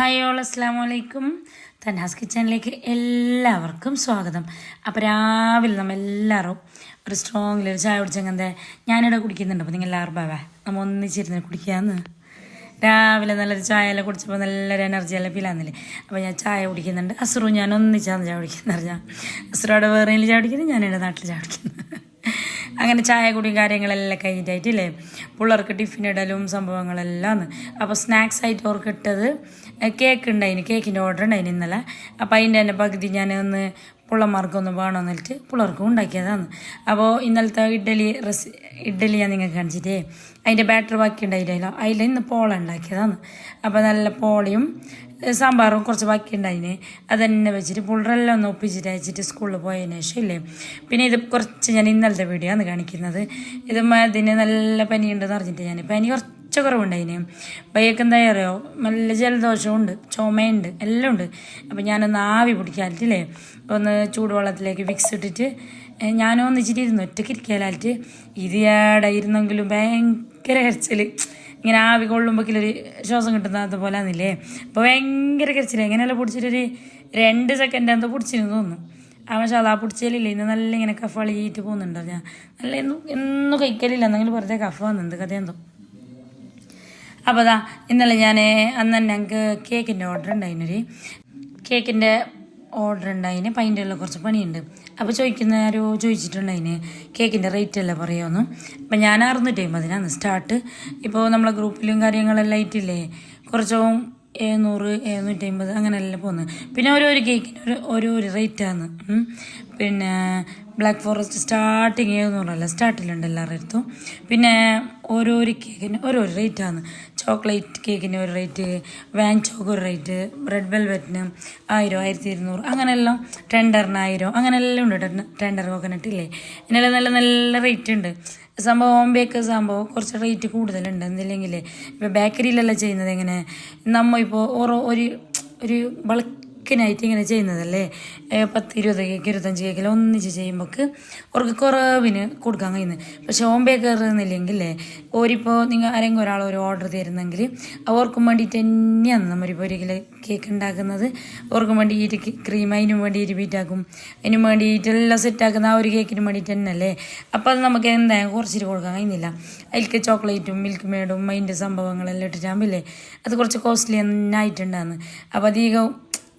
Hi all അസ്സാം വലൈക്കും തന്നാസ് കിച്ചണിലേക്ക് എല്ലാവർക്കും സ്വാഗതം. അപ്പോൾ രാവിലെ നമ്മൾ എല്ലാവരും ഒരു സ്ട്രോങ്ങിൽ ഒരു ചായ കുടിച്ചെങ്ങനെ ഞാനിവിടെ കുടിക്കുന്നുണ്ട്. അപ്പോൾ നിങ്ങൾ എല്ലാവരും ബാബാ നമ്മൾ ഒന്നിച്ചിരുന്ന് കുടിക്കാമെന്ന് രാവിലെ നല്ലൊരു ചായ എല്ലാം കുടിച്ചപ്പോൾ നല്ലൊരു എനർജി എല്ലാം ഫീലാകുന്നില്ലേ അപ്പോൾ ഞാൻ ചായ കുടിക്കുന്നുണ്ട്. അസുറും ഞാൻ ഒന്നിച്ചാണ് ചായ കുടിക്കുന്നത് പറഞ്ഞാൽ അസുറോടെ വേറെ ചായ കുടിക്കുന്നത് ഞാൻ എന്റെ നാട്ടിൽ ചായ കുടിക്കുന്നത് അങ്ങനെ ചായ കുടിയും കാര്യങ്ങളെല്ലാം കഴിഞ്ഞിട്ടായിട്ടില്ലേ? പിള്ളേർക്ക് ടിഫിൻ ഇടലും സംഭവങ്ങളെല്ലാം അപ്പോൾ സ്നാക്സ് ആയിട്ട് അവർക്ക് ഇട്ടത് കേക്ക് ഉണ്ടായിന്. കേക്കിന്റെ ഓർഡർ ഉണ്ടായിന് ഇന്നലെ. അപ്പോൾ അതിന്റെ തന്നെ പകുതി ഞാൻ ഒന്ന് പിള്ളമാർക്കൊന്ന് വേണമെന്ന് വെച്ചിട്ട് പിള്ളേർക്കും ഉണ്ടാക്കിയതാണ്. അപ്പോൾ ഇന്നലത്തെ ഇഡ്ഡലി റെസി ഇഡ്ഡലി ഞാൻ നിങ്ങൾക്ക് കാണിച്ചിട്ടേ. അതിന്റെ ബാറ്റർ ബാക്കി ഉണ്ടായില്ലല്ലോ അതിൽ ഇന്ന് പോള ഉണ്ടാക്കിയതാണ്. അപ്പോൾ നല്ല പോളയും സാമ്പാറും കുറച്ച് ബാക്കി ഉണ്ടായിന് അതന്നെ വെച്ചിട്ട് പുള്ളറെല്ലാം ഒന്ന് ഒപ്പിച്ചിട്ട് അയച്ചിട്ട് സ്കൂളിൽ പോയതിന് ശേഷം ഇല്ലേ പിന്നെ ഇത് കുറച്ച് ഞാൻ ഇന്നലത്തെ വീഡിയോ ആണ് കാണിക്കുന്നത്. ഇത് അതിന് നല്ല പനിയുണ്ടെന്ന് അറിഞ്ഞിട്ട് ഞാൻ പനി കുറച്ച് കുറവുണ്ടായിന്. ബയ്യൊക്കെ എന്താ അറിയോ? നല്ല ജലദോഷമുണ്ട് ചുമയുണ്ട് എല്ലാം ഉണ്ട്. അപ്പം ഞാനൊന്ന് ആവി അപ്പോൾ ഒന്ന് ചൂടുവെള്ളത്തിലേക്ക് വിക്സ് ഇട്ടിട്ട് ഞാനൊന്നിച്ചിട്ട് ഇരുന്നു ഒറ്റയ്ക്ക് ഇരിക്കാലായിട്ട് ഇത് ഏടെ ഇരുന്നെങ്കിലും ഭയങ്കര കരച്ചിൽ ഇങ്ങനെ ആവി കൊള്ളുമ്പോഴൊരു ശ്വാസം കിട്ടുന്നത് പോലെ ആന്നില്ലേ അപ്പോൾ ഭയങ്കര കരച്ചില്ല എങ്ങനെയല്ല പിടിച്ചിട്ടൊരു രണ്ട് സെക്കൻഡ് എന്തോ പിടിച്ചിരുന്നു തോന്നുന്നു. ആ അതാ പിടിച്ചാലില്ല. ഇന്ന് നല്ല ഇങ്ങനെ കഫ അളിയിട്ട് പോകുന്നുണ്ടോ. ഞാൻ നല്ല എന്നും എന്നും കഴിക്കലില്ല. എന്തെങ്കിലും വെറുതെ കഫ വന്നത് കഥയെന്തോ അപ്പോൾ അതാ ഇന്നലെ ഞാൻ അന്ന് തന്നെ ഞങ്ങൾക്ക് കേക്കിന്റെ ഓർഡർ ഉണ്ടായിരുന്നൊരു കേക്കിന്റെ ഓർഡർ ഉണ്ടായിന്. അപ്പം അതിന്റെ കുറച്ച് പണിയുണ്ട്. അപ്പോൾ ചോദിക്കുന്ന ആരോ ചോദിച്ചിട്ടുണ്ടായിന് കേക്കിന്റെ റേറ്റ് അല്ല പറയുമെന്ന് അപ്പം ഞാൻ അറുന്നൂറ്റി അമ്പതിനാണ് സ്റ്റാർട്ട് ഇപ്പോൾ നമ്മളെ ഗ്രൂപ്പിലും കാര്യങ്ങളെല്ലാം ആയിട്ടില്ലേ? കുറച്ചും എഴുന്നൂറ് എഴുന്നൂറ്റി അമ്പത് അങ്ങനെയെല്ലാം പോകുന്നത് പിന്നെ ഓരോ ഓരോരോ കേക്കിന് ഒരു ഓരോ റേറ്റാണ് പിന്നെ ബ്ലാക്ക് ഫോറസ്റ്റ് സ്റ്റാർട്ടിങ് എഴുന്നൂറല്ല സ്റ്റാർട്ടിലുണ്ട് എല്ലാവരുടെ അടുത്തും പിന്നെ ഓരോരോ കേക്കിന് ഓരോരോ റേറ്റാണ് ചോക്ലേറ്റ് കേക്കിന് ഒരു റേറ്റ് വാൻ ചോക്ക് ഒരു റേറ്റ് റെഡ് വെൽവെറ്റിന് ആയിരം ആയിരത്തി ഇരുന്നൂറ് അങ്ങനെയെല്ലാം ടെൻഡറിന് ആയിരം അങ്ങനെയെല്ലാം ഉണ്ട് ടെൻഡർ കോക്കനട്ട് ഇല്ലേ? ഇതിനെല്ലാം നല്ല നല്ല റേറ്റ് ഉണ്ട്. സംഭവം ഹോം ബേക്ക് സംഭവം കുറച്ച് റേറ്റ് കൂടുതലുണ്ട്. എന്തില്ലെങ്കിൽ ഇപ്പോൾ ബേക്കറിയിലല്ല ചെയ്യുന്നത് എങ്ങനെ നമ്മൾ ഇപ്പോൾ ഓരോ ഒരു ഒരു ബൾക്കിനായിട്ട് ഇങ്ങനെ ചെയ്യുന്നതല്ലേ? പത്ത് ഇരുപത് കേക്ക് ഇരുപത്തഞ്ച് കേക്കിൽ ഒന്നിച്ച് ചെയ്യുമ്പോൾ അവർക്ക് കുറവിന് കൊടുക്കാൻ കഴിയുന്നത്. പക്ഷെ ഹോം ബേക്കർ എന്നില്ലെങ്കിലേ ഓരിപ്പോൾ നിങ്ങൾ ആരെങ്കിലും ഒരാൾ ഒരു ഓർഡർ തരുന്നെങ്കിൽ അവർക്കും വേണ്ടിയിട്ട് തന്നെയാണ് നമ്മളിപ്പോൾ ഒരു കിലോ കേക്ക് ഉണ്ടാക്കുന്നത്. അവർക്കും വേണ്ടിയിട്ട് ക്രീം അതിനും വേണ്ടി ബീറ്റാക്കും അതിനും വേണ്ടിയിട്ട് എല്ലാം സെറ്റാക്കുന്ന ആ ഒരു കേക്കിന് വേണ്ടിയിട്ട് തന്നെയല്ലേ? അപ്പോൾ അത് നമുക്ക് എന്തായാലും കുറച്ചിട്ട് കൊടുക്കാൻ കഴിയുന്നില്ല. അതിലേക്ക് ചോക്ലേറ്റും മിൽക്ക് മേഡും അതിന്റെ സംഭവങ്ങളെല്ലാം ഇട്ടിട്ടാകുമ്പോൾ അത് കുറച്ച് കോസ്റ്റ്ലി തന്നെ ആയിട്ടുണ്ടാകുന്നു അപ്പോൾ അധികം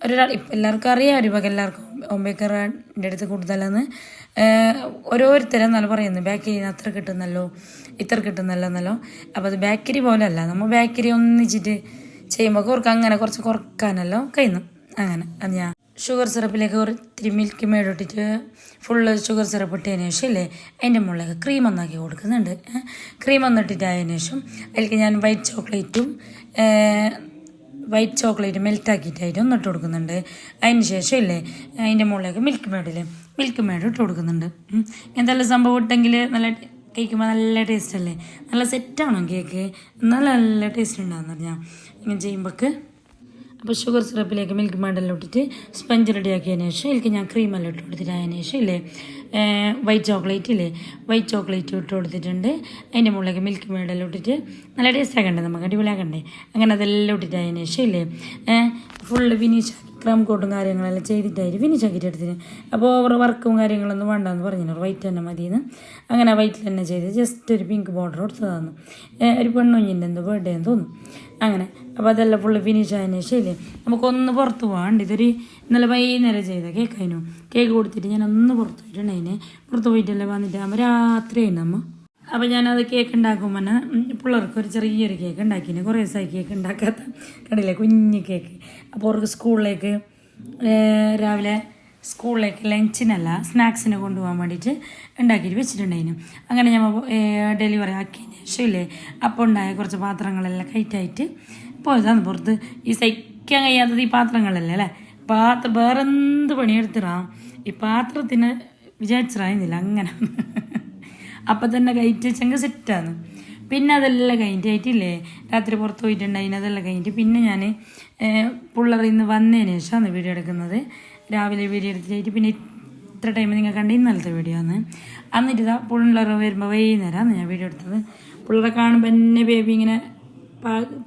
ഒരാൾ ഇപ്പം എല്ലാവർക്കും അറിയാം ഒരു വക എല്ലാവർക്കും ഒമ്പേക്കറിന്റെ അടുത്ത് കൂടുതലെന്ന്. ഓരോരുത്തരെന്നല്ല പറയുന്നു ബേക്കറി അത്ര കിട്ടുന്നല്ലോ ഇത്ര കിട്ടുന്നല്ലോ എന്നല്ലോ. അപ്പോൾ അത് ബേക്കറി പോലെയല്ല നമ്മൾ ബേക്കറി ഒന്നിച്ചിട്ട് ചെയ്യുമ്പോൾ കുറക്ക് അങ്ങനെ കുറച്ച് കുറക്കാനല്ലോ കഴിയുന്നു. അങ്ങനെ അത് ഞാൻ ഷുഗർ സിറപ്പിലേക്ക് ഒരു ഇത്തിരി മിൽക്ക് മേഡ് ഇട്ടിട്ട് ഫുള്ള് ഷുഗർ സിറപ്പ് ഇട്ടതിന് ശേഷം ഇല്ലേ അതിന്റെ മുകളിലേക്ക് ക്രീം ഒന്നാക്കി കൊടുക്കുന്നുണ്ട്. ക്രീം ഒന്നിട്ടിട്ട് അതിന് ശേഷം അതിലേക്ക് ഞാൻ വൈറ്റ് ചോക്ലേറ്റും വൈറ്റ് ചോക്ലേറ്റ് മെൽറ്റാക്കിയിട്ടായിട്ട് ഒന്ന് ഇട്ട് കൊടുക്കുന്നുണ്ട്. അതിന് ശേഷം ഇല്ലേ അതിന്റെ മുകളിലേക്ക് മിൽക്ക് മേഡില്ലേ മിൽക്ക് മേഡ് ഇട്ട് കൊടുക്കുന്നുണ്ട്. എന്തെല്ലാം സംഭവം ഇട്ടെങ്കിൽ നല്ല കഴിക്കുമ്പോൾ നല്ല ടേസ്റ്റ് അല്ലേ? നല്ല സെറ്റാണോ കേക്ക് നല്ല നല്ല ടേസ്റ്റ് ഉണ്ടാകുന്ന പറഞ്ഞാൽ ഇങ്ങനെ ചെയ്യുമ്പോൾക്ക് അപ്പോൾ ഷുഗർ സിറപ്പിലേക്ക് മിൽക്ക് മേഡെല്ലാം ഇട്ടിട്ട് സ്പഞ്ച് റെഡിയാക്കിയതിന് ശേഷം ഇതിലേക്ക് ഞാൻ ക്രീമെല്ലാം ഇട്ട് കൊടുത്തിട്ട് അതിന് ശേഷം ഇല്ലേ വൈറ്റ് ചോക്ലേറ്റ് ഇല്ലേ? വൈറ്റ് ചോക്ലേറ്റ് ഇട്ട് കൊടുത്തിട്ടുണ്ട്. അതിന്റെ മുകളിലേക്ക് മിൽക്ക് മേഡെല്ലാം ഇട്ടിട്ട് നല്ല ടേസ്റ്റ് ആക്കണ്ടേ നമുക്ക്? അടിപൊളിയാക്കണ്ടേ? അങ്ങനെ അതെല്ലാം ഇട്ടിട്ട് അതിന് ശേഷം ഇല്ലേ? ഫുള്ള് ഫിനിഷ് ക്രം കോട്ടും കാര്യങ്ങളെല്ലാം ചെയ്തിട്ടായിട്ട് ഫിനിഷ് ആക്കിയിട്ട് എടുത്തിന്. അപ്പോൾ ഓവർ വർക്കും കാര്യങ്ങളൊന്നും വേണ്ടെന്ന് പറഞ്ഞു വൈറ്റ് തന്നെ മതിയെന്ന് അങ്ങനെ വൈറ്റിൽ തന്നെ ചെയ്ത് ജസ്റ്റ് ഒരു പിങ്ക് ബോർഡർ കൊടുത്തതാണ് ഒരു പെണ്ണുഞ്ഞിന്റെ എന്തോ ബർത്ത്ഡേ എന്ന് തോന്നുന്നു. അങ്ങനെ അപ്പോൾ അതെല്ലാം ഫുള്ള് ഫിനിഷ് ആയതിനു ശേഷം നമുക്കൊന്ന് പുറത്ത് പോകാണ്ട് ഇതൊരു ഇന്നലെ വൈകുന്നേരം ചെയ്ത കേക്ക് അതിനു കേക്ക് കൊടുത്തിട്ട് ഞാൻ ഒന്ന് പുറത്ത് പോയിട്ടുണ്ടായിനെ. പുറത്ത് പോയിട്ടല്ലേ വന്നിട്ട്? അമ്മ രാത്രി അമ്മ. അപ്പോൾ ഞാനത് കേക്ക് ഉണ്ടാക്കുമ്പോൾ പിള്ളേർക്ക് ഒരു ചെറിയൊരു കേക്ക് ഉണ്ടാക്കിന്. കുറേ ദിവസമായി കേക്ക് ഉണ്ടാക്കാത്ത. കടയിലെ കുഞ്ഞ് കേക്ക് അപ്പോൾ അവർക്ക് സ്കൂളിലേക്ക് രാവിലെ സ്കൂളിലേക്ക് ലഞ്ചിനല്ല സ്നാക്സിന് കൊണ്ടുപോകാൻ വേണ്ടിയിട്ട് ഉണ്ടാക്കിയിട്ട് വെച്ചിട്ടുണ്ടായിരുന്നു അങ്ങനെ ഞാൻ ഡെലിവറി ആക്കിയതിന് ശേഷം ഇല്ലേ? അപ്പോൾ ഉണ്ടായ കുറച്ച് പാത്രങ്ങളെല്ലാം കയറ്റായിട്ട് പോയതാണ് പുറത്ത് ഈ സഹിക്കാൻ കഴിയാത്തത് ഈ പാത്രങ്ങളല്ലേ അല്ലേ? പാത്രം വേറെ എന്ത് പണിയെടുത്തിടാം? ഈ പാത്രത്തിന് വിചാരിച്ചിറായിരുന്നില്ല അങ്ങനെ? അപ്പം തന്നെ കയറ്റി വെച്ചെങ്കിൽ സെറ്റാണ് പിന്നെ അതെല്ലാം കഴിഞ്ഞിട്ടായിട്ടില്ലേ രാത്രി പുറത്ത് പോയിട്ടുണ്ടായിന് അതെല്ലാം കഴിഞ്ഞിട്ട് പിന്നെ ഞാൻ പുള്ളറിൽ നിന്ന് വന്നതിന് ശേഷമാണ് വീഡിയോ എടുക്കുന്നത്. രാവിലെ വീഡിയോ എടുത്തിട്ട് പിന്നെ ഇത്ര ടൈം നിങ്ങൾ കണ്ട ഇന്നലത്തെ വീഡിയോ ആണ്. എന്നിട്ട് ഇതാ പിള്ളേർ വരുമ്പോൾ വൈകുന്നേരമാണ് ഞാൻ വീഡിയോ എടുത്തത്. പിള്ളേരെ കാണുമ്പോൾ എന്നെ ബേബി ഇങ്ങനെ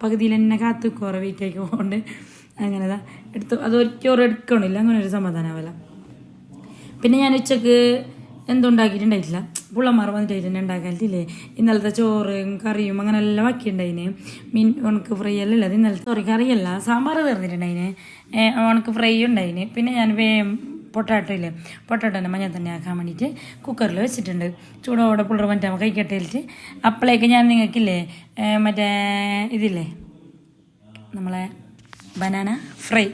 പകുതിയിൽ തന്നെ കാത്തു കുറേ വീട്ടിലേക്ക് പോകണ്ട് അങ്ങനെ ദാ എടുത്തു. അത് ഒരിക്കലും എടുക്കണില്ല. അങ്ങനെ ഒരു സമാധാനമാവില്ല പിന്നെ ഞാൻ ഉച്ചയ്ക്ക് എന്തുണ്ടാക്കിയിട്ടുണ്ടായിട്ടില്ല. പുള്ളമാർ വന്നിട്ട് തന്നെ ഉണ്ടാക്കാനില്ലേ? ഇന്നലത്തെ ചോറും കറിയും അങ്ങനെ എല്ലാം ബാക്കിയുണ്ടായിന് മീൻ ഉണക്ക് ഫ്രൈ ഇല്ല അത് ഇന്നലത്തെ സോറി കറിയല്ല സാമ്പാർ തീർന്നിട്ടുണ്ടായിന് ഉണക്ക് ഫ്രൈ ഉണ്ടായിന്. പിന്നെ ഞാൻ വേ പൊട്ടാട്ടോ ഇല്ലേ പൊട്ടാട്ടോനെ മഞ്ഞ തന്നെ ആക്കാൻ വേണ്ടിയിട്ട് കുക്കറിൽ വെച്ചിട്ടുണ്ട്. ചൂടോടെ പുള്ളർ മറ്റേ കൈക്കട്ടയിലിട്ട് അപ്പോഴേക്ക് ഞാൻ നിങ്ങൾക്കില്ലേ മറ്റേ ഇതില്ലേ നമ്മളെ ബനാന ഫ്രൈ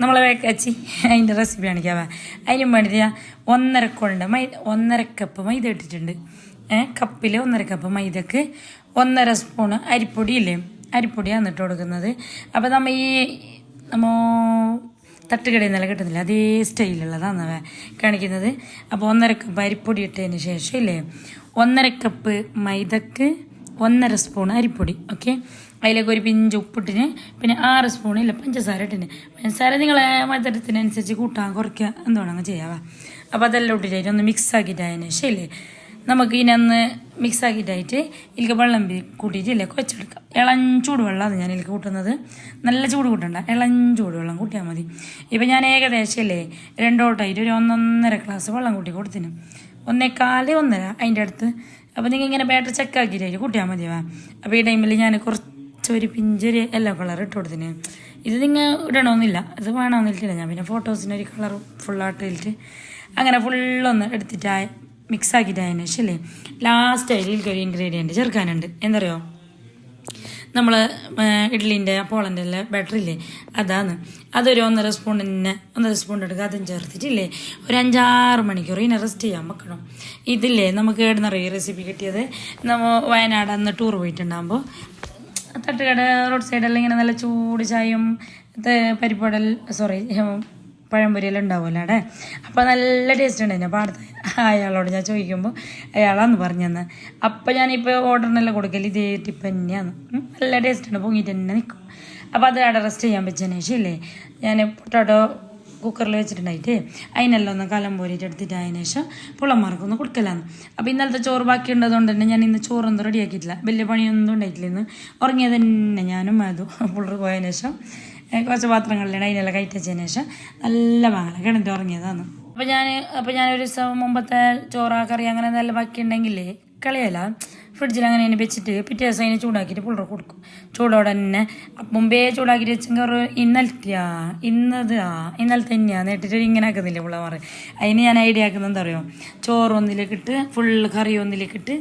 നമ്മളെ വേക്കച്ചി അതിന്റെ റെസിപ്പി കാണിക്കാവാ. അതിനും വേണ്ടിയിട്ട് ഞാൻ ഒന്നര കൊണ്ട് മൈ ഒന്നര കപ്പ് മൈദ ഇട്ടിട്ടുണ്ട്. കപ്പിൽ ഒന്നര കപ്പ് മൈദക്ക് ഒന്നര സ്പൂണ് അരിപ്പൊടി ഇല്ലേ അരിപ്പൊടിയാണ് ഇട്ട് കൊടുക്കുന്നത്. അപ്പോൾ നമ്മൾ ഈ നമ്മ തട്ടുകടയിൽ നിന്നെല്ലാം കിട്ടുന്നില്ല. അതേ സ്റ്റൈലുള്ളതാണ് കാണിക്കുന്നത്. അപ്പോൾ ഒന്നര കപ്പ് അരിപ്പൊടി ഇട്ടതിന് ശേഷം ഇല്ലേ? ഒന്നര കപ്പ് മൈദക്ക് ഒന്നര സ്പൂൺ അരിപ്പൊടി ഓക്കെ അതിലേക്ക് ഒരു പിഞ്ച് ഉപ്പിട്ടിന് പിന്നെ ആറ് സ്പൂൺ ഇല്ല പഞ്ചസാര ഇട്ടിന്. പഞ്ചസാര നിങ്ങളെ മധുരത്തിനനുസരിച്ച് കൂട്ടാൻ കുറയ്ക്കുക എന്തുവേണമെങ്കിൽ ചെയ്യാവാ അപ്പോൾ അതെല്ലാം ഇട്ടിട്ട് ഒന്ന് മിക്സ് ആക്കിയിട്ടായതിന് ശരി നമുക്ക് ഇതിനൊന്ന് മിക്സ് ആക്കിയിട്ടായിട്ട് ഇതിലേക്ക് വെള്ളം കൂട്ടിയിട്ട് ഇതിലേക്ക് വെച്ചെടുക്കാം. ഇളം ചൂട് വെള്ളമാണ് ഞാൻ ഇതിലേക്ക് കൂട്ടുന്നത്. നല്ല ചൂട് കൂട്ടണ്ട. ഇളം ചൂട് വെള്ളം കൂട്ടിയാൽ മതി. ഇപ്പം ഞാൻ ഏകദേശം അല്ലേ രണ്ടോട്ടായിട്ട് ഒരു ഒന്നൊന്നര ഗ്ലാസ് വെള്ളം കൂട്ടി കൊടുത്തിന്. ഒന്നേക്കാൽ ഒന്നര അതിന്റെ അടുത്ത്. അപ്പോൾ നിങ്ങൾ ഇങ്ങനെ ബാറ്റർ ചെക്ക് ആക്കിയിട്ടായിട്ട് കൂട്ടിയാൽ മതിയാ അപ്പോൾ ഈ ടൈമിൽ ഞാൻ കുറച്ചൊരു പിഞ്ചൊരു യെല്ലോ കളർ ഇട്ട് കൊടുത്തിന്. ഇത് നിങ്ങൾ ഇടണമെന്നില്ല ഇത് വേണമെന്നില്ല ഞാൻ പിന്നെ ഫോട്ടോസിന് ഒരു കളർ ഫുള്ളായിട്ട് ഇട്ടിട്ട് അങ്ങനെ ഫുള്ളൊന്ന് എടുത്തിട്ട് മിക്സ് ആക്കിയിട്ടതിന് ശേഷം അല്ലേ ലാസ്റ്റ് അതിൽ ഒരു ഇൻഗ്രീഡിയന്റ് ചേർക്കാനുണ്ട്. എന്തറിയോ നമ്മൾ ഇഡ്ഡലിന്റെ പോളന്റെ എല്ലാം ബാറ്ററി ഇല്ലേ? അതാണ്. അതൊരു ഒന്നര സ്പൂൺ തന്നെ ഒന്നര സ്പൂൺ എടുക്കുക അതും ചേർത്തിട്ടില്ലേ? ഒരു അഞ്ചാറ് മണിക്കൂർ ഇതിനെ റെസ്റ്റ് ചെയ്യാൻ വെക്കണം. ഇതില്ലേ നമുക്ക് ഏടുന്നറിയ റെസിപ്പി കിട്ടിയത്? നമ്മൾ വയനാട് അന്ന് ടൂർ പോയിട്ടുണ്ടാകുമ്പോൾ തട്ടുകട റോഡ് സൈഡെല്ലാം ഇങ്ങനെ നല്ല ചൂട് ചായയും പരിപ്പടൽ സോറി പഴംപൊരിയെല്ലാം ഉണ്ടാവുമല്ലോ അവിടെ? അപ്പോൾ നല്ല ടേസ്റ്റ് ഉണ്ടായിരുന്നു. അപ്പോൾ അടുത്ത അയാളോട് ഞാൻ ചോദിക്കുമ്പോൾ അയാളാന്ന് പറഞ്ഞു തന്നെ അപ്പോൾ ഞാനിപ്പോൾ ഓർഡറിനെല്ലാം കൊടുക്കൽ ഇതേ ടിപ്പ് തന്നെയാണ്. നല്ല ടേസ്റ്റാണ് പൊങ്ങിയിട്ട് തന്നെ നിൽക്കും അപ്പോൾ അത് അവിടെ റെസ്റ്റ് ചെയ്യാൻ പറ്റിയ ശേഷമില്ലേ ഞാൻ പൊട്ടാട്ടോ കുക്കറിൽ വെച്ചിട്ടുണ്ടായിട്ട് അതിനെല്ലാം ഒന്ന് കലം പോരിയിട്ട് എടുത്തിട്ട് അതിന് ശേഷം പുള്ളന്മാർക്കൊന്ന് കൊടുക്കലാന്ന്. അപ്പോൾ ഇന്നലത്തെ ചോറ് ബാക്കി ഉണ്ടതുകൊണ്ട് തന്നെ ഞാൻ ഇന്ന് ചോറൊന്നും റെഡിയാക്കിയിട്ടില്ല വലിയ പണിയൊന്നും ഉണ്ടായിട്ടില്ല ഇന്ന്. ഉറങ്ങിയത് തന്നെ ഞാനും അതും. പുള്ളർ പോയതിന് ശേഷം കുറച്ച് പാത്രങ്ങളിലാണ് അതിനെല്ലാം കയറ്റച്ചതിന് ശേഷം നല്ല വാങ്ങല കിണറ്റ് ഉറങ്ങിയതാണ് അപ്പോൾ ഞാൻ അപ്പോൾ ഞാനൊരു ദിവസം മുമ്പത്തെ ചോറ കറി അങ്ങനെ നല്ല ബാക്കി ഉണ്ടെങ്കിൽ കളയല ഫ്രിഡ്ജിൽ അങ്ങനെ തന്നെ വെച്ചിട്ട് പിറ്റേ ദിവസം അതിനെ ചൂടാക്കിയിട്ട് പുള്ളർ കൊടുക്കും. ചൂടോടെ തന്നെ മുമ്പേ ചൂടാക്കിയിട്ട് വെച്ചെങ്കിൽ ഒരു ഇന്നലത്തെയാ ഇന്നത് ആ ഇന്നലെ തന്നെയാ നേട്ടിട്ട് ഇങ്ങനെ ആക്കുന്നില്ല പുള്ളമാർ അതിന് ഞാൻ ഐഡിയ ആക്കുന്നത് എന്താ പറയുക ചോറ് ഒന്നിലേക്കിട്ട് ഫുള്ള് കറി ഒന്നിലേക്കിട്ട്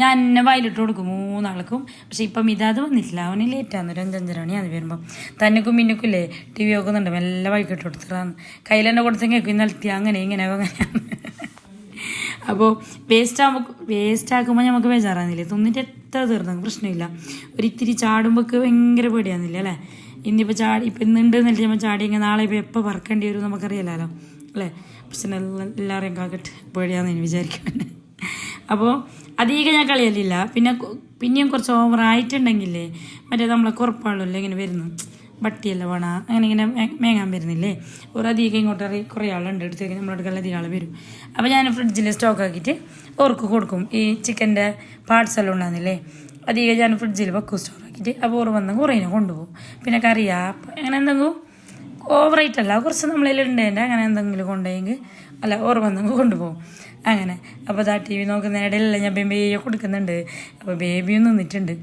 ഞാൻ എന്നെ വായിലിട്ട് കൊടുക്കും മൂന്നാൾക്കും. പക്ഷേ ഇപ്പം ഇതാത് വന്നിട്ടില്ല. അവന് ലേറ്റാന്ന് ഒരു അഞ്ചഞ്ചര മണി അത് വരുമ്പം. തന്നെക്കും മിന്നക്കും ഇല്ലേ ടി വി നോക്കുന്നുണ്ട്. മെല്ലെ വൈകിട്ട് കൊടുത്തിട്ടാന്ന് കയ്യിലെന്നെ കൊടുത്തെങ്കിൽ ഇന്നലത്തെ അങ്ങനെ ഇങ്ങനെ അങ്ങനെയാണ് അപ്പോൾ വേസ്റ്റ് ആകുമ്പോൾ വേസ്റ്റ് ആക്കുമ്പോൾ നമുക്ക് ബേജാറാകുന്നില്ലേ തിന്നിട്ട് എത്ര തീർന്നു പ്രശ്നമില്ല. ഒരിത്തിരി ചാടുമ്പോൾ ഭയങ്കര പേടിയാകുന്നില്ല അല്ലേ? ഇന്നിപ്പോൾ ചാടി ഇപ്പം ഇന്നുണ്ട് എന്നിട്ട് ചാടി ഇങ്ങനെ നാളെ ഇപ്പോൾ എപ്പോൾ പറക്കേണ്ടി വരും നമുക്കറിയാലോ അല്ലേ? പ്രശ്നം എല്ലാവരെയും കാക്കട്ട് പേടിയാന്ന് ഞാൻ വിചാരിക്കുന്നുണ്ട് അപ്പോൾ അധികം ഞാൻ കളിയല്ലില്ല പിന്നെ പിന്നെയും കുറച്ച് ഓവറായിട്ടുണ്ടെങ്കിൽ മറ്റേ നമ്മളെ കുറപ്പാണല്ലോ ഇങ്ങനെ വരുന്നു ബട്ടിയല്ല വേണ. അങ്ങനെ ഇങ്ങനെ മേങ്ങാൻ വരുന്നില്ലേ? ഒരു അധികം ഇങ്ങോട്ട് കുറേ ആളുണ്ട് എടുത്തേക്ക് നമ്മുടെ അടുക്കൽ അധികം ആൾ വരും. അപ്പോൾ ഞാൻ ഫ്രിഡ്ജിൽ സ്റ്റോക്ക് ആക്കിയിട്ട് ഓർക്ക് കൊടുക്കും. ഈ ചിക്കന്റെ പാർട്സ് എല്ലാം ഉണ്ടാകുന്നില്ലേ? അധികം ഞാൻ ഫ്രിഡ്ജിൽ വെക്കും സ്റ്റോർ ആക്കിയിട്ട്. അപ്പോൾ ഓർ വന്ന് കുറേനെ കൊണ്ടുപോകും. പിന്നെ കറിയാ അങ്ങനെ എന്തെങ്കിലും ഓവറായിട്ട് അല്ല. കുറച്ച് നമ്മളതിൽ ഉണ്ടേന്റെ അങ്ങനെ എന്തെങ്കിലും കൊണ്ടുപോയെങ്കിൽ അല്ല ഓർ വന്നെങ്കിൽ കൊണ്ടുപോകും. അങ്ങനെ. അപ്പോൾ ദാ ടി വി നോക്കുന്ന ഇടയിലല്ല ഞാൻ ബേബിയെ കൊടുക്കുന്നുണ്ട്. അപ്പോൾ ബേബിയും നിന്നിട്ടുണ്ട്.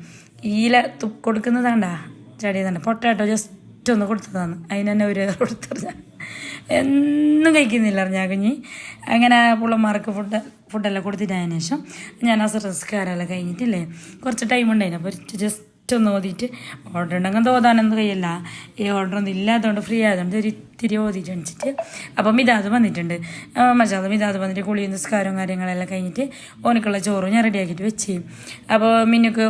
ഈല കൊടുക്കുന്നതാണ്ടാ ചടിയതാണ്. പൊട്ടാട്ടോ ജസ്റ്റ് ഒന്ന് കൊടുത്തതാണ്. അതിന് തന്നെ ഒരു കൊടുത്തത് എന്നും കഴിക്കുന്നില്ല അറിഞ്ഞാൽ കുഞ്ഞി. അങ്ങനെ പുള്ളന്മാർക്ക് ഫുഡ് ഫുഡെല്ലാം കൊടുത്തിട്ടതിന് ശേഷം ഞാൻ ആ സർസ്കാരമെല്ലാം കഴിഞ്ഞിട്ടില്ലേ? കുറച്ച് ടൈം ഉണ്ടായിരുന്നു അപ്പോൾ ജസ്റ്റ് ഒന്ന് ഓതിയിട്ട് ഓർഡർ ഉണ്ടെങ്കിൽ തോതാനൊന്നും കഴിയില്ല. ഈ ഓർഡർ ഒന്നും ഇല്ലാത്തതുകൊണ്ട് ഫ്രീ ആയതുകൊണ്ട് ഒരു ഇത്തിരി ഓതിയിട്ട് അണിച്ചിട്ട് അപ്പം ഇതാത് വന്നിട്ടുണ്ട്. മജാദ് ഇതാത് വന്നിട്ട് കുളിയും നിസ്കാരവും കാര്യങ്ങളെല്ലാം കഴിഞ്ഞിട്ട് ഓനക്കുള്ള ചോറും ഞാൻ റെഡിയാക്കിയിട്ട് വെച്ച്. അപ്പോൾ മിന്നുക്ക്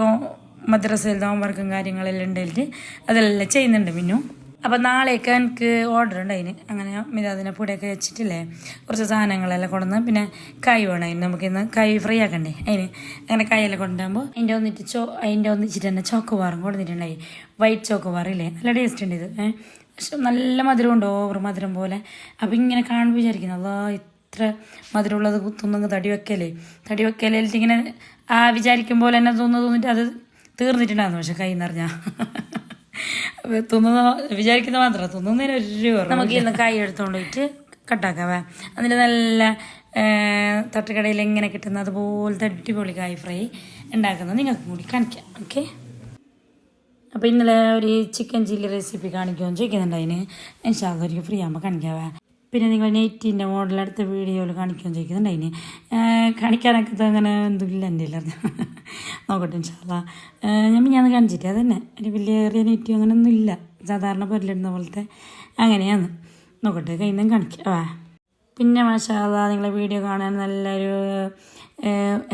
മദ്രസയിൽ ഹോംവർക്കും കാര്യങ്ങളെല്ലാം ഉണ്ടായിട്ട് അതെല്ലാം ചെയ്യുന്നുണ്ട് മിന്നു. അപ്പം നാളേക്ക് എനിക്ക് ഓർഡർ ഉണ്ട് അതിന്. അങ്ങനെ മിതാദിനെ പൂടെയൊക്കെ വെച്ചിട്ടില്ലേ? കുറച്ച് സാധനങ്ങളെല്ലാം കൊണ്ടുവന്ന് പിന്നെ കൈ വേണം അതിന്. നമുക്കിന്ന് കൈ ഫ്രീ ആക്കണ്ടേ? അതിന്. അങ്ങനെ കൈയെല്ലാം കൊണ്ടുവരുമ്പോൾ അതിന്റെ വന്നിട്ട് ചോ അതിന്റെ ഒന്നിച്ചിട്ട് തന്നെ ചോക്കോവാറും കൊടുത്തിട്ടുണ്ടായി വൈറ്റ് ചോക്കോവാറില്ലേ നല്ല ടേസ്റ്റ് ഉണ്ട് ഇത്. പക്ഷെ നല്ല മധുരം ഉണ്ട്. ഓവർ മധുരം പോലെ. അപ്പം ഇങ്ങനെ കാണുമ്പോൾ വിചാരിക്കുന്നു അതാ ഇത്ര മധുരമുള്ളത് തിന്നങ്ങ് തടി വെക്കലേ തടി വെക്കലേ ഇങ്ങനെ ആ വിചാരിക്കുമ്പോൾ തന്നെ തോന്നുന്നു തോന്നിട്ട് അത് തീർന്നിട്ടുണ്ടായിരുന്നു പക്ഷെ കൈ നിറഞ്ഞ. തിന്നുന്ന വിചാരിക്കുന്ന മാത്രം തിന്നുന്നതിന് ഒരു രൂപ നമുക്ക് ഇന്ന് കൈ എടുത്തുകൊണ്ട് പോയിട്ട് കട്ടാക്കാവേ അതിന്റെ നല്ല തട്ടുകടയിൽ എങ്ങനെ കിട്ടുന്ന അതുപോലത്തെ അടിപൊളി കായ് ഫ്രൈ ഉണ്ടാക്കുന്നത് നിങ്ങൾക്ക് കൂടി കാണിക്കാം ഓക്കെ? അപ്പോൾ ഇന്നലെ ഒരു ചിക്കൻ ചില്ലി റെസിപ്പി കാണിക്കുമെന്ന് ചോദിക്കുന്നുണ്ട് അതിന് ഇൻഷാല്ല ഒരിക്കൽ ഫ്രീ ആകുമ്പോൾ കാണിക്കാവേ. പിന്നെ നിങ്ങൾ നെയ്റ്റിന്റെ മോഡൽ അടുത്ത വീഡിയോയിൽ കാണിക്കുകയും ചോദിക്കുന്നുണ്ട് അതിന് കാണിക്കാനൊക്കെ അങ്ങനെ എന്തില്ല എന്റെ നോക്കട്ടെ ഇൻഷാല്ല ഞാൻ ഞാൻ കാണിച്ചിട്ട് തന്നെ ഒരു വലിയ ഏറിയ നെറ്റും അങ്ങനെ ഒന്നും ഇല്ല. സാധാരണ പൊരലിടുന്ന പോലത്തെ അങ്ങനെയാണ്. നോക്കട്ടെ കയ്യിൽ കാണിക്കാം. കാണിക്കാം പിന്നെ മാഷാല്ല നിങ്ങളെ വീഡിയോ കാണാൻ നല്ലൊരു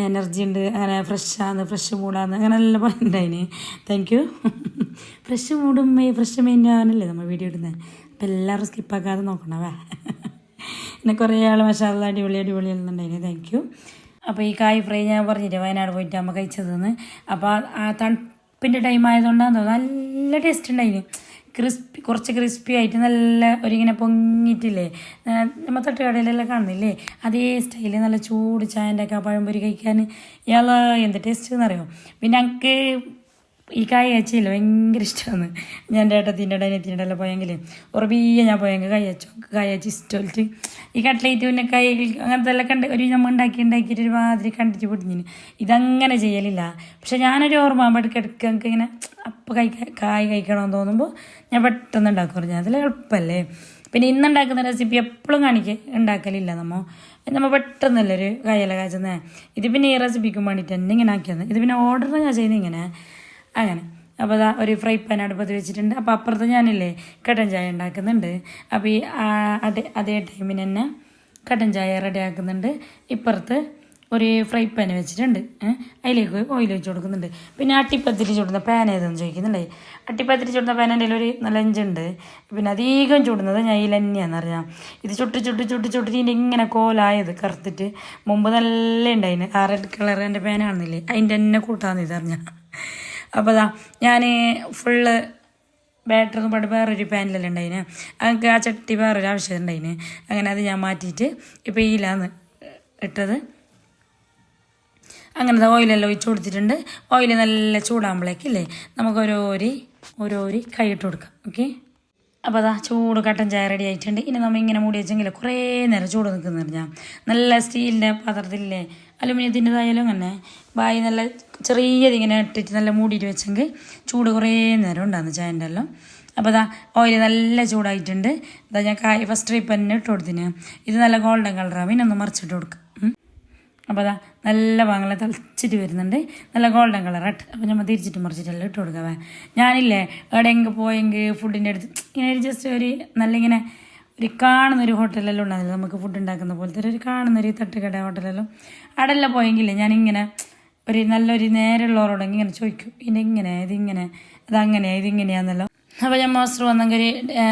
എനർജി ഉണ്ട്. അങ്ങനെ ഫ്രഷാന്ന് ഫ്രഷ് മൂടാന്ന് അങ്ങനെ എല്ലാം പറയുന്നുണ്ടായിന് താങ്ക് യു ഫ്രഷ് മൂടും ഫ്രഷ് മെയിൻ ആവാനല്ലേ നമ്മൾ വീഡിയോ ഇടുന്നത്. അപ്പം എല്ലാവരും സ്കിപ്പാക്കാതെ നോക്കണവേ. പിന്നെ കുറേ ആൾ മഷാല അടിപൊളി അടിപൊളി എന്നുണ്ടായിരുന്നു താങ്ക് യു അപ്പോൾ ഈ കായ് ഫ്രൈ ഞാൻ പറഞ്ഞിട്ട് വയനാട് പോയിട്ട് അമ്മ കഴിച്ചതെന്ന്. അപ്പോൾ ആ തണുപ്പിന്റെ ടൈം ആയതുകൊണ്ടാന്ന് തോന്നുന്നു നല്ല ടേസ്റ്റ് ഉണ്ടായിരുന്നു ക്രിസ്പി കുറച്ച് ക്രിസ്പി ആയിട്ട് നല്ല ഒരിങ്ങനെ പൊങ്ങിയിട്ടില്ലേ. നമ്മൾ നമ്മ തട്ടുകടയിലെല്ലാം കാണുന്നില്ലേ? അതേ സ്റ്റൈൽ നല്ല ചൂട് ചായന്റെ ഒക്കെ പഴംപൊരി കഴിക്കാൻ ഇയാൾ എന്ത് ടേസ്റ്റ് എന്നറിയോ പിന്നെ എനിക്ക് ഈ കായ അയച്ചില്ല ഭയങ്കര ഇഷ്ടമാണ് ഞാൻ എന്റെ ഏട്ടത്തിന്റെ ഡൈനത്തിന്റെ എല്ലാം പോയെങ്കിൽ ഉറപ്പിയ ഞാൻ പോയെങ്കിൽ കായ വെച്ചു കായ അച്ചി ഇഷ്ടമായിട്ട് ഈ കട്ട്ലേറ്റ് പിന്നെ കൈ അങ്ങനത്തെ എല്ലാം കണ്ട് ഒരു നമ്മൾ ഉണ്ടാക്കി ഉണ്ടാക്കിയിട്ട് ഒരു മാതിരി കണ്ടിട്ട് പൊടിഞ്ഞിന്. ഇതങ്ങനെ ചെയ്യലില്ല. പക്ഷെ ഞാനൊരു ഓർമ്മ എടുക്കെടുക്കുക എനിക്ക് ഇങ്ങനെ അപ്പം കഴിക്കാൻ കായ് കഴിക്കണമെന്ന് തോന്നുമ്പോൾ ഞാൻ പെട്ടെന്ന് ഉണ്ടാക്കും പറഞ്ഞാൽ അതിൽ എളുപ്പമല്ലേ പിന്നെ ഇന്ന് ഉണ്ടാക്കുന്ന റെസിപ്പി എപ്പോഴും കാണിക്ക ഉണ്ടാക്കലില്ല നമ്മൾ നമ്മൾ പെട്ടെന്നല്ലേ ഒരു കാച്ചെന്നേ. ഇത് പിന്നെ ഈ റെസിപ്പിക്കും വേണ്ടിയിട്ട് തന്നെ ഇങ്ങനെ ആക്കിയത് ഇത് പിന്നെ ഓർഡർ ഞാൻ ചെയ്യുന്നത് ഇങ്ങനെ. അങ്ങനെ. അപ്പോൾ അതാ ഒരു ഫ്രൈ പാൻ അടുപ്പത്ത് വെച്ചിട്ടുണ്ട്. അപ്പോൾ അപ്പുറത്ത് ഞാനില്ലേ കട്ടൻ ചായ ഉണ്ടാക്കുന്നുണ്ട്. അപ്പോൾ ഈ അതേ അതേ ടൈമിന് തന്നെ കട്ടൻ ചായ റെഡി ആക്കുന്നുണ്ട്. ഇപ്പുറത്ത് ഒരു ഫ്രൈ പാൻ വെച്ചിട്ടുണ്ട്. അതിലേക്ക് ഓയിൽ വെച്ച് കൊടുക്കുന്നുണ്ട്. പിന്നെ അട്ടിപ്പത്തിരി ചൂടുന്ന പാൻ ഏതെന്ന് ചോദിക്കുന്നുണ്ട്? അട്ടിപ്പത്തിരി ചൂടുന്ന പാൻ എന്റെ ഒരു നല്ല അഞ്ചുണ്ട്. പിന്നെ അധികം ചൂടുന്നത് ഞാൻ ഇതിൽ തന്നെയാണെന്ന് അറിയാം ഇത് ചുട്ട് ചുട്ട് ചുട്ട് ചുട്ടിട്ട് ഇതിന്റെ ഇങ്ങനെ കോലായത് കറുത്തിട്ട് മുമ്പ് നല്ല ഉണ്ടായിന്. ആ റെഡ് കളർ എന്റെ പാനാണെന്നില്ലേ അതിന്റെ തന്നെ കൂട്ടാന്ന് ഇതറിഞ്ഞാൽ അപ്പോൾ അതാ ഞാൻ ഫുള്ള് ബാറ്ററി ഒന്നും പറഞ്ഞിട്ട് വേറൊരു പാനിലെല്ലാം ഉണ്ടായിന് അങ്ങക്ക് ആ ചട്ടി വേറൊരു ആവശ്യം ഉണ്ടായിന് അങ്ങനെ അത് ഞാൻ മാറ്റിയിട്ട് ഇപ്പോൾ ഈലാന്ന് ഇട്ടത്. അങ്ങനത്തെ ഓയിലെല്ലാം ഒഴിച്ച് കൊടുത്തിട്ടുണ്ട്. ഓയിൽ നല്ല ചൂടാകുമ്പോഴേക്കില്ലേ നമുക്ക് ഓരോരി ഓരോരി കൈയിട്ട് കൊടുക്കാം. ഓക്കെ അപ്പോൾ അതാ ചൂട് കട്ടൻ ചായ റെഡി ആയിട്ടുണ്ട്. ഇനി നമ്മൾ ഇങ്ങനെ മൂടി വെച്ചെങ്കിൽ കുറേ നേരം ചൂട് നിൽക്കുന്ന പറഞ്ഞാൽ നല്ല സ്റ്റീലിന്റെ പാത്രത്തിലില്ലേ അലുമിനിയത്തിന്റെതായാലും അങ്ങനെ. ബായി നല്ല ചെറിയതിങ്ങനെ ഇട്ടിട്ട് നല്ല മൂടിയിട്ട് വെച്ചെങ്കിൽ ചൂട് കുറേ നേരം ഉണ്ടാകുന്നു ചായന്റെ എല്ലാം. അപ്പോൾ അതാ ഓയിൽ നല്ല ചൂടായിട്ടുണ്ട്. ഇതാ ഞാൻ കായ ഫസ്റ്റ് ട്രിപ്പ് തന്നെ ഇട്ട് കൊടുത്തിന്. ഇത് നല്ല ഗോൾഡൻ കളറാണ് പിന്നെ ഒന്ന് മറിച്ചിട്ട് കൊടുക്കാം. ഉം. അപ്പോൾ അതാ നല്ല വാങ്ങല തളിച്ചിട്ട് വരുന്നുണ്ട്. നല്ല ഗോൾഡൻ കളർ ഇട്ട് അപ്പോൾ നമ്മൾ തിരിച്ചിട്ട് മറിച്ചിട്ടല്ല ഇട്ട് കൊടുക്കാവേ. ഞാനില്ലേ എവിടെയെങ്കിലും പോയെങ്കിൽ ഫുഡിന്റെ അടുത്ത് ഇങ്ങനെ ഒരു ജസ്റ്റ് ഒരു നല്ല ഇങ്ങനെ ഒരു കാണുന്നൊരു ഹോട്ടലെല്ലാം ഉണ്ടാവില്ല നമുക്ക് ഫുഡ് ഉണ്ടാക്കുന്ന പോലത്തെ ഒരു കാണുന്നൊരു തട്ടുകട ഹോട്ടലെല്ലാം അവിടെല്ലാം പോയെങ്കിലേ ഞാനിങ്ങനെ ഒരു നല്ലൊരു നേരെയുള്ളവരോടെങ്കിൽ ഇങ്ങനെ ചോദിക്കും ഇതിങ്ങനെ ഇതിങ്ങനെ അതങ്ങനെ ഇതിങ്ങനെയാണെന്നല്ലോ അപ്പോൾ ഞാൻ മാസ്റ്റർ വന്നെങ്കിൽ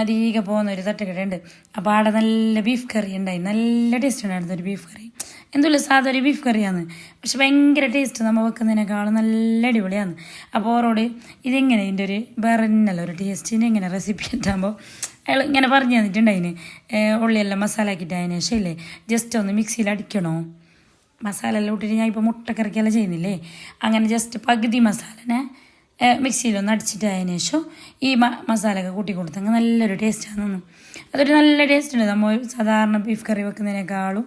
അധികം പോകുന്ന ഒരു തട്ടുകടയുണ്ട്. അപ്പോൾ അവിടെ നല്ല ബീഫ് കറി ഉണ്ടായി. നല്ല ടേസ്റ്റ് ഉണ്ടായിരുന്നു ഒരു ബീഫ് കറി എന്തുമില്ല സാധാ ഒരു ബീഫ് കറിയാണ്. പക്ഷെ ഭയങ്കര ടേസ്റ്റ് നമ്മൾ വെക്കുന്നതിനേക്കാളും നല്ല അടിപൊളിയാണ്. അപ്പോൾ ഓറോട് ഇതെങ്ങനെ ഇതിന്റെ ഒരു വേറെന്നല്ല ഒരു ടേസ്റ്റിന് ഇങ്ങനെ റെസിപ്പി ഉണ്ടാകുമ്പോൾ അയാൾ ഇങ്ങനെ പറഞ്ഞു തന്നിട്ടുണ്ടായിന് ഉള്ളിയെല്ലാം മസാല ആക്കിയിട്ട് അതിന് ശേഷം ഇല്ലേ? ജസ്റ്റ് ഒന്ന് മിക്സിയിൽ അടിക്കണോ? മസാല എല്ലാം ഇട്ടിട്ട് ഞാൻ ഇപ്പോൾ മുട്ടക്കറിക്കെല്ലാം ചെയ്യുന്നില്ലേ? അങ്ങനെ ജസ്റ്റ് പകുതി മസാലനെ മിക്സിയിലൊന്ന് അടിച്ചിട്ട് അതിന് ശേഷം ഈ മസാലയൊക്കെ കൂട്ടി കൊടുത്തെങ്കിൽ നല്ലൊരു ടേസ്റ്റാണ് അതൊരു നല്ല ടേസ്റ്റ് ഉണ്ട്. നമ്മൾ സാധാരണ ബീഫ് കറി വെക്കുന്നതിനേക്കാളും.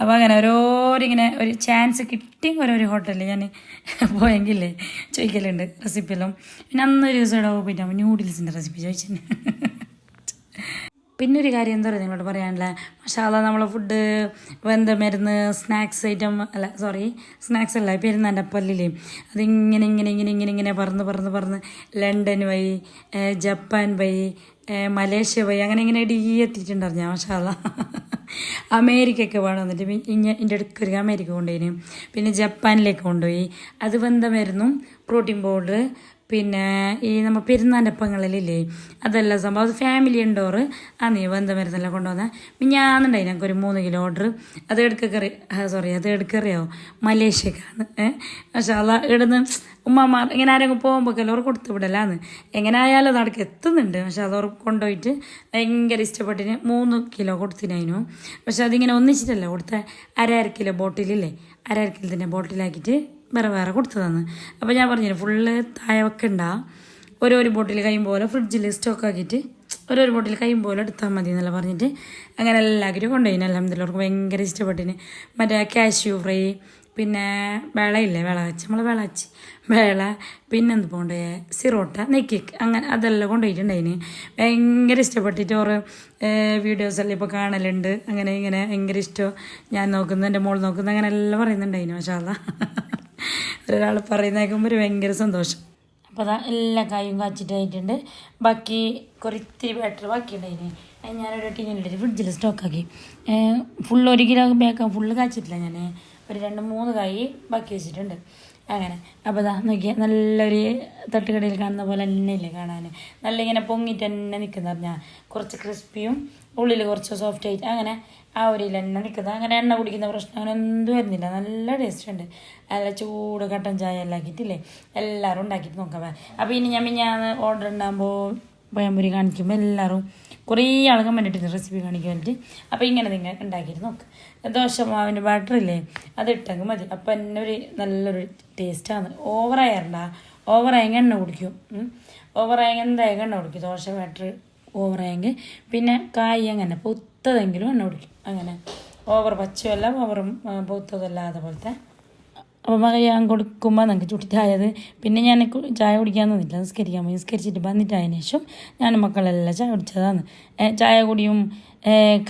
അപ്പോൾ അങ്ങനെ ഓരോരിങ്ങനെ ഒരു ചാൻസ് കിട്ടി ഓരോരോ ഹോട്ടലിൽ ഞാൻ പോയെങ്കിലേ ചോദിക്കലുണ്ട് റെസിപ്പിയെല്ലാം പിന്നെ അന്നൊരു ദിവസം ഇവിടെ പോയിട്ട് ന്യൂഡിൽസിന്റെ റെസിപ്പി ചോദിച്ചിട്ടുണ്ട് പിന്നെ ഒരു കാര്യം എന്താ പറയുക നിങ്ങളോട് പറയാനുള്ള? മഷാല നമ്മളെ ഫുഡ് എന്താ മരുന്ന് സ്നാക്സ് ഐറ്റം അല്ല സോറി സ്നാക്സ് അല്ല പെരുന്നാന്റെ പല്ലില്ലേ അതിങ്ങനെ ഇങ്ങനെ ഇങ്ങനെ ഇങ്ങനെ ഇങ്ങനെ പറന്ന് പറന്ന് പറന്ന് ലണ്ടൻ വഴി ജപ്പാൻ വഴി മലേഷ്യ വഴി അങ്ങനെ ഇങ്ങനെ ഡീ എത്തിയിട്ടുണ്ടായിരുന്നു മഷാല അമേരിക്കയ്ക്ക് വേണം എന്നിട്ട് പി- ഇഞ്ഞ എന്റെ അടുക്കൊരു അമേരിക്ക കൊണ്ടുപോയിന്. പിന്നെ ജപ്പാനിലേക്ക് കൊണ്ടുപോയി. അത് വെന്ത മരുന്നും? പ്രോട്ടീൻ പൗഡർ പിന്നെ ഈ നമ്മൾ പെരുന്നാന്റെപ്പങ്ങളിലില്ലേ അതെല്ലാം സംഭവം. അത് ഫാമിലി ഉണ്ടോറ്? ആ നീ ബന്ധമരുന്നെല്ലാം കൊണ്ടുവന്ന. മിഞ്ഞാന്നുണ്ടായി ഞങ്ങൾക്ക് ഒരു മൂന്ന് കിലോ ഓർഡർ അത് എടുക്കറി സോറി അത് എടുക്കറിയോ? മലേഷ്യക്കാണ് പക്ഷെ അതാ ഇവിടുന്ന് ഉമ്മമാർ ഇങ്ങനെ ആരെങ്കിലും പോകുമ്പോൾ അവർ കൊടുത്തു വിടലാന്ന്. എങ്ങനെ ആയാലും അത് എത്തുന്നുണ്ട്. പക്ഷെ അത് അവർക്ക് കൊണ്ടുപോയിട്ട് ഭയങ്കര ഇഷ്ടപ്പെട്ടിന് മൂന്ന് കിലോ കൊടുത്തിനു പക്ഷെ അതിങ്ങനെ ഒന്നിച്ചിട്ടല്ല കൊടുത്ത. അര അര കിലോ ബോട്ടിലില്ലേ അര അര കിലോ തന്നെ ബോട്ടിലാക്കിയിട്ട് വേറെ വേറെ കൊടുത്തതാണ്. അപ്പോൾ ഞാൻ പറഞ്ഞു ഫുള്ള് താഴെ ഉണ്ടാവും ഓരോ ഒരു ബോട്ടിൽ കഴിയും പോലെ ഫ്രിഡ്ജിൽ സ്റ്റോക്ക് ആക്കിയിട്ട് ഓരോ ബോട്ടിൽ കഴിയും പോലെ എടുത്താൽ മതി എന്നല്ല പറഞ്ഞിട്ട് അങ്ങനെ എല്ലാവരും കൊണ്ടുപോയിന് അലഹമ്മദില്ല അവർക്ക് ഭയങ്കര ഇഷ്ടപ്പെട്ടിന്. മറ്റേ കാഷ്യൂ ഫ്രൈ പിന്നെ വിളയില്ലേ വേള വെച്ച് നമ്മൾ വേള വെച്ച് വേള പിന്നെന്ത് പോണ്ടേ സിറോട്ട നെക്കിക്ക് അങ്ങനെ അതെല്ലാം കൊണ്ടുപോയിട്ടുണ്ടായിന്. ഭയങ്കര ഇഷ്ടപ്പെട്ടിട്ട് ഓരോ വീഡിയോസെല്ലാം ഇപ്പോൾ കാണലുണ്ട്. അങ്ങനെ ഇങ്ങനെ ഭയങ്കര ഇഷ്ടം. ഞാൻ നോക്കുന്നു എന്റെ മോൾ നോക്കുന്നു അങ്ങനെ എല്ലാം പറയുന്നുണ്ടായിന് അതാ ഒരാൾ പറയുന്ന കേൾക്കുമ്പോൾ ഒരു ഭയങ്കര സന്തോഷം. അപ്പോൾ അതാ എല്ലാ കായും കാച്ചിട്ടായിട്ടുണ്ട്. ബാക്കി കുറച്ചിരി ബാറ്റർ ബാക്കി ഉണ്ടായിരുന്നു അത് ഞാനൊരു ടീനിലിട്ട് ഫ്രിഡ്ജിൽ സ്റ്റോക്കാക്കി ഫുൾ ഒരു കിലോ ബേക്കാൻ ഫുള്ള് കാച്ചിട്ടില്ല ഞാൻ ഒരു രണ്ട് മൂന്ന് കായി ബാക്കി വെച്ചിട്ടുണ്ട്. അങ്ങനെ. അപ്പോൾ അതാ നോക്കിയാൽ നല്ലൊരു തട്ടുകടയിൽ കാണുന്ന പോലെ തന്നെ ഇല്ലേ കാണാൻ നല്ല ഇങ്ങനെ പൊങ്ങിയിട്ട് തന്നെ നിൽക്കുന്ന പറഞ്ഞാൽ കുറച്ച് ക്രിസ്പിയും ഉള്ളിൽ കുറച്ച് സോഫ്റ്റ് ആയിട്ട് അങ്ങനെ ആ ഒരു തന്നെ നിൽക്കുന്നത് അങ്ങനെ എണ്ണ കുടിക്കുന്ന പ്രശ്നം അങ്ങനെ എന്തും വരുന്നില്ല. നല്ല ടേസ്റ്റ് ഉണ്ട്. നല്ല ചൂട് കട്ടൻ ചായ എല്ലാം ആക്കിയിട്ടില്ലേ? എല്ലാവരും ഉണ്ടാക്കിയിട്ട് നോക്കാം. അപ്പോൾ ഇനി ഞാൻ പിന്നെ ഓർഡർ ഉണ്ടാകുമ്പോൾ പഴംപൊരി കാണിക്കുമ്പോൾ എല്ലാവരും കുറേ ആളുകൾ ഇട്ടിട്ട് റെസിപ്പി കാണിക്കാൻ വേണ്ടിയിട്ട്? അപ്പോൾ ഇങ്ങനെ നിങ്ങൾ ഉണ്ടാക്കിയിട്ട് നോക്ക്. ദോശമാവിന്റെ ബാറ്റർ ഇല്ലേ? അത് ഇട്ടെങ്കിൽ മതി. അപ്പോൾ എന്നെ ഒരു നല്ലൊരു ടേസ്റ്റാണ് ഓവറായണ്ട ഓവറായെങ്കിൽ എണ്ണ. കുടിക്കും. ഓവറായെങ്കിൽ എന്തായാലും എണ്ണ കുടിക്കും. ദോശ ബാറ്റർ ഓവറായെങ്കിൽ പിന്നെ കായ് അങ്ങനെ പൊത്തതെങ്കിലും എണ്ണ കുടിക്കും. അങ്ങനെ. ഓവർ പച്ചയല്ല ഓവർ പൊത്തതല്ലാതെ പോലത്തെ അപ്പോൾ മക ഞാൻ കൊടുക്കുമ്പോൾ നമുക്ക് ചുട്ടിട്ടായത് പിന്നെ ഞാൻ ചായ കുടിക്കാൻ നിന്നില്ല നിസ്കരിക്കാൻ പോയി. നിസ്കരിച്ചിട്ട് അതിന് ശേഷം ഞാൻ മക്കളെല്ലാം ചായ കുടിച്ചതാണ്. ചായ കുടിയും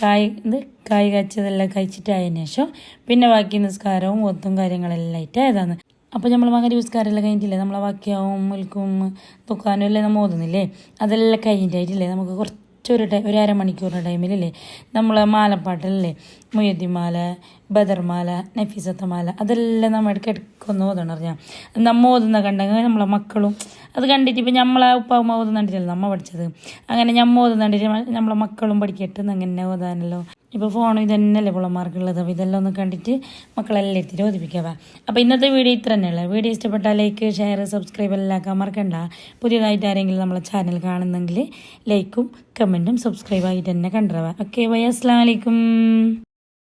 കായ് ഇത് കായ് കാച്ചതെല്ലാം കഴിച്ചിട്ടായതിനു ശേഷം പിന്നെ ബാക്കി നിസ്കാരവും ഒത്തും കാര്യങ്ങളെല്ലാം ആയിട്ടായതാണ് അപ്പോൾ നമ്മൾ മകരി നിസ്കാരമെല്ലാം കഴിഞ്ഞിട്ടില്ലേ? നമ്മളെ വാക്യാവും മുൽക്കും തുക്കാനും എല്ലാം നമ്മൾ ഓതുന്നില്ലേ? അതെല്ലാം കഴിഞ്ഞിട്ടായിട്ടില്ലേ? നമുക്ക് കുറച്ചൊരു ടൈം ഒരു അരമണിക്കൂറിന്റെ ടൈമിലല്ലേ? നമ്മൾ മാലപ്പാട്ടല്ലേ മുയദ്ദിമാല ബദർമാല നഫീസത്തമാല അതെല്ലാം നമ്മൾ ഇടയ്ക്ക് ഇടയ്ക്കൊന്ന് ഓതണം അറിയാം നമ്മ ഓതുന്ന കണ്ടെങ്കിൽ നമ്മളെ മക്കളും അത് കണ്ടിട്ട് ഇപ്പം നമ്മളെ ഉപ്പാവ് ഓതുന്നുണ്ടല്ലോ നമ്മ പഠിച്ചത്? അങ്ങനെ നമ്മ ഓതുന്നുണ്ടിട്ട് നമ്മളെ മക്കളും പഠിക്കട്ടെന്ന് അങ്ങനെ ഓതാനല്ലോ? ഇപ്പോൾ ഫോണും ഇതന്നെയല്ലേ പിള്ളമാർക്കുള്ളത് അപ്പോൾ ഇതെല്ലാം ഒന്ന് കണ്ടിട്ട് മക്കളെല്ലാം എത്തിയിട്ട് രോധിപ്പിക്കാം അപ്പോൾ ഇന്നത്തെ വീഡിയോ ഇത്ര തന്നെയല്ലേ വീഡിയോ ഇഷ്ടപ്പെട്ടാൽ ലൈക്ക് ഷെയർ സബ്സ്ക്രൈബ് എല്ലാം ആക്കാൻ മറക്കണ്ട. പുതിയതായിട്ട് ആരെങ്കിലും നമ്മളെ ചാനൽ കാണുന്നെങ്കിൽ ലൈക്കും കമന്റും സബ്സ്ക്രൈബ് ആയിട്ട് തന്നെ കണ്ടുവരാം ഓക്കെ ബൈ അസ്സാം വലൈക്കും